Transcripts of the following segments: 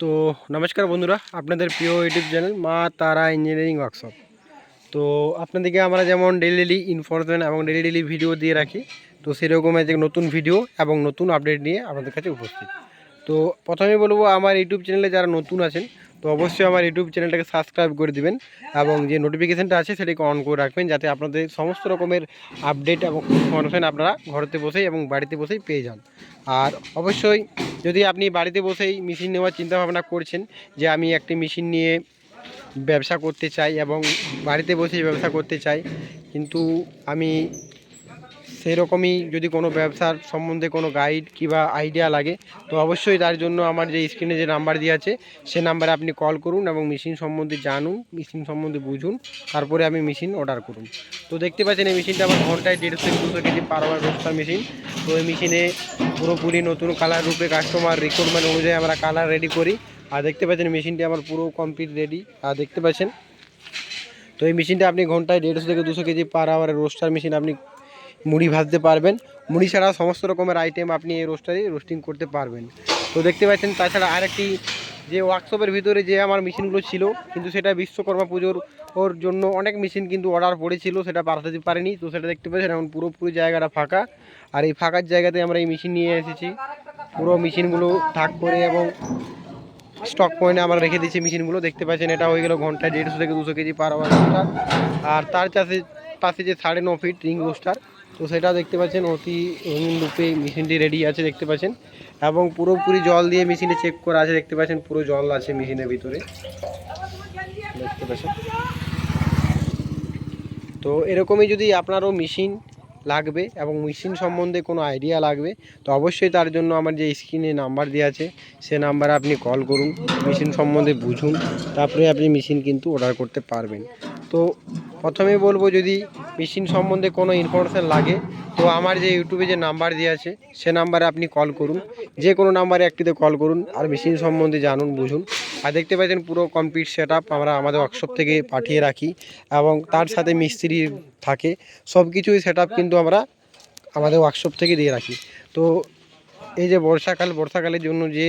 তো নমস্কার বন্ধুরা, আপনাদের প্রিয় ইউটিউব চ্যানেল মা তারা ইঞ্জিনিয়ারিং ওয়ার্কশপ তো আপনাদেরকে আমরা যেমন ডেলি ডেলি ইনফরমেশন এবং ডেলি ডেলি ভিডিও দিয়ে রাখি, তো সেরকম যে নতুন ভিডিও এবং নতুন আপডেট নিয়ে আপনাদের কাছে উপস্থিত। তো প্রথমে বলব, আমার ইউটিউব চ্যানেলে যারা নতুন আছেন, তো অবশ্যই আমার ইউটিউব চ্যানেলটাকে সাবস্ক্রাইব করে দিবেন এবং যে নোটিফিকেশানটা আছে সেটাকে অন করে রাখবেন যাতে আপনাদের সমস্ত রকমের আপডেট এবং ইনফরমেশন আপনারা ঘরেতে বসেই এবং বাড়িতে বসেই পেয়ে যান। আর অবশ্যই যদি আপনি বাড়িতে বসেই মেশিন নেওয়ার চিন্তা ভাবনা করছেন যে আমি একটি মেশিন নিয়ে ব্যবসা করতে চাই এবং বাড়িতে বসেই ব্যবসা করতে চাই, কিন্তু আমি সেরকমই যদি কোনো ব্যবসার সম্বন্ধে কোনো গাইড কিংবা আইডিয়া লাগে, তো অবশ্যই তার জন্য আমার যে স্ক্রিনে যে নাম্বার দেওয়া আছে, সে নাম্বারে আপনি কল করুন এবং মেশিন সম্বন্ধে জানুন মেশিন সম্বন্ধে বুঝুন, তারপরে আমি মেশিন অর্ডার করুন। তো দেখতে পাচ্ছেন এই মেশিনটা আমার ঘন্টায় দেড়শো থেকে দুশো KG per hour roaster machine তো এই মেশিনে পুরোপুরি নতুন কালার রূপে কাস্টমার রিকোয়ারমেন্ট অনুযায়ী আমরা কালার রেডি করি। আর দেখতে পাচ্ছেন মেশিনটি আমার পুরো কমপ্লিট রেডি আর দেখতে পাচ্ছেন, তো এই মেশিনটা আপনি ঘন্টায় দেড়শো থেকে দুশো কেজি পার আওয়ারের রোস্টার মেশিন আপনি মুড়ি ভাজতে পারবেন। মুড়ি ছাড়া সমস্ত রকমের আইটেম আপনি এই রোস্টারে রোস্টিং করতে পারবেন। তো দেখতে পাচ্ছেন, তাছাড়া আরেকটি যে ওয়ার্কশপের ভিতরে যে আমার মেশিনগুলো ছিল, কিন্তু সেটা বিশ্বকর্মা পুজোর ওর জন্য অনেক মেশিন কিন্তু অর্ডার পড়েছিল, সেটা পাঠাতে পারেনি। তো সেটা দেখতে পাচ্ছেন, এখন পুরোপুরি জায়গাটা ফাঁকা। আর এই ফাঁকার জায়গাতে আমরা এই মেশিন নিয়ে এসেছি। পুরো মেশিনগুলো থাক করে এবং স্টক পয়েন্টে আমরা রেখে দিয়েছি মেশিনগুলো দেখতে পাচ্ছেন, এটা হয়ে গেল ঘন্টায় দেড়শো থেকে দুশো কেজি পার আওয়ার আর তার চাষে পাশে যে সাড়ে ন ফিট রিং রোস্টার তো সেটা দেখতে পাচ্ছেন, অতি রঙিন রূপে মেশিনটি রেডি আছে দেখতে পাচ্ছেন। এবং পুরোপুরি জল দিয়ে মেশিনে চেক করা আছে দেখতে পাচ্ছেন, পুরো জল আছে মেশিনের ভিতরে। দেখতে পাচ্ছেন। তো এরকমই যদি আপনারও মেশিন লাগবে এবং মেশিন সম্বন্ধে কোনো আইডিয়া লাগবে, তো অবশ্যই তার জন্য আমার যে স্ক্রিনে নাম্বার দেওয়া আছে, সে নাম্বারে আপনি কল করুন, মেশিন সম্বন্ধে বুঝুন, তারপরে আপনি মেশিন কিন্তু অর্ডার করতে পারবেন। তো প্রথমে বলব যদি মেশিন সম্বন্ধে কোনো ইনফরমেশান লাগে, তো আমার যে ইউটিউবে যে নাম্বার দেওয়া আছে, সে নাম্বারে আপনি কল করুন। যে কোনো নাম্বারে একটিতে কল করুন আর মেশিন সম্বন্ধে জানুন, বুঝুন। আর দেখতে পাচ্ছেন পুরো কমপ্লিট সেট আমরা আমাদের ওয়ার্কশপ থেকে পাঠিয়ে রাখি এবং তার সাথে মিস্ত্রি থাকে। সব কিছুই সেট কিন্তু আমরা আমাদের ওয়ার্কশপ থেকে দিয়ে রাখি। তো এই যে বর্ষাকাল, বর্ষাকালের জন্য যে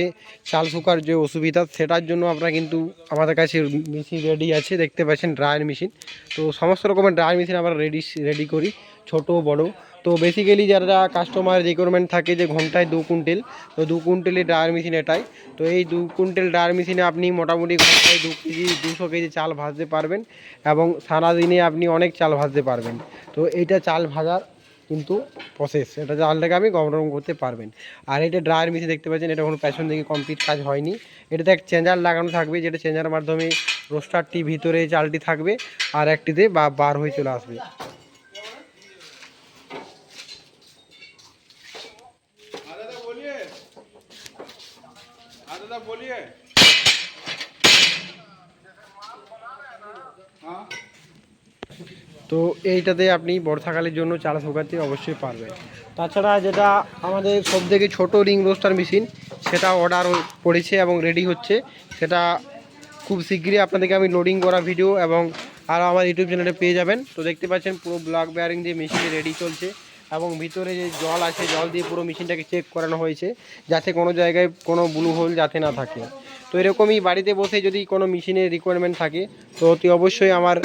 চাল শুকার যে অসুবিধা, সেটার জন্য আমরা কিন্তু আমাদের কাছে মেশিন রেডি আছে, দেখতে পাচ্ছেন ড্রায়ার মেশিন তো সমস্ত রকমের ড্রায়ার মেশিন আমরা রেডি রেডি করি, ছোট, বড়। তো বেসিক্যালি যারা কাস্টমার রিকোয়ারমেন্ট থাকে যে ঘন্টায় দু কুইন্টেল, তো দু কুইন্টেলের ড্রায়ার মেশিন এটাই। তো এই দু কুইন্টেল ড্রায়ার মেশিনে আপনি মোটামুটি ঘন্টায় দু কেজি, দুশো কেজি চাল ভাজতে পারবেন এবং সারাদিনে আপনি অনেক চাল ভাজতে পারবেন। তো এইটা চাল ভাজার কিন্তু প্রসেস এটা চালটাকে আপনি গরম করতে পারবেন আর এটা ড্রায়ার মেশিন দেখতে পাচ্ছেন এটা কোনো পেছন দিকে কমপ্লিট কাজ হয়নি এটাতে এক চেঞ্জার লাগানো থাকবে যেটা চেঞ্জার মাধ্যমে রোস্টারটি ভিতরে চালটি থাকবে আর একটিতে বা বার হয়ে চলে আসবে हाँ दादा बोलिए हाँ दादा बोलिए हाँ তো এইটাতে আপনি বর্ষাকালের জন্য চাল শুকাতে অবশ্যই পারবেন। তাছাড়া যেটা আমাদের সব থেকে ছোটো রিং রোস্টার মেশিন, সেটা অর্ডার পড়েছে এবং রেডি হচ্ছে। সেটা খুব শীঘ্রই আপনাদেরকে আমি লোডিং করা ভিডিও এবং আরও আমার ইউটিউব চ্যানেলে পেয়ে যাবেন। তো দেখতে পাচ্ছেন পুরো ব্লক বেয়ারিং দিয়ে মেশিনে রেডি চলছে এবং ভিতরে যে জল আছে, জল দিয়ে পুরো মেশিনটাকে চেক করানো হয়েছে, যাতে কোনো জায়গায় কোনো ব্লু হোল যাতে না থাকে। তো এরকমই বাড়িতে বসে যদি কোনো মেশিনের রিকোয়ারমেন্ট থাকে, তো অতি অবশ্যই আমার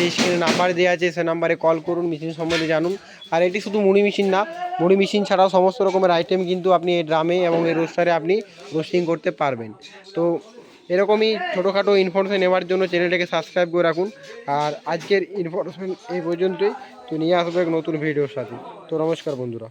এই স্ক্রিনে নাম্বার দেওয়া আছে, সে নাম্বারে কল করুন মেশিন সম্বন্ধে জানুন। আর এটি শুধু মুড়ি মেশিন না, মুড়ি মেশিন ছাড়াও সমস্ত রকমের আইটেম কিন্তু আপনি এই ড্রামে এবং এই রোস্টারে আপনি রোস্টিং করতে পারবেন। তো এরকমই ছোটোখাটো ইনফরমেশন নেওয়ার জন্য চ্যানেলটাকে সাবস্ক্রাইব করে রাখুন। আর আজকের ইনফরমেশন এই পর্যন্তই। তো নিয়ে আসব এক নতুন ভিডিওর সাথে। তো নমস্কার বন্ধুরা।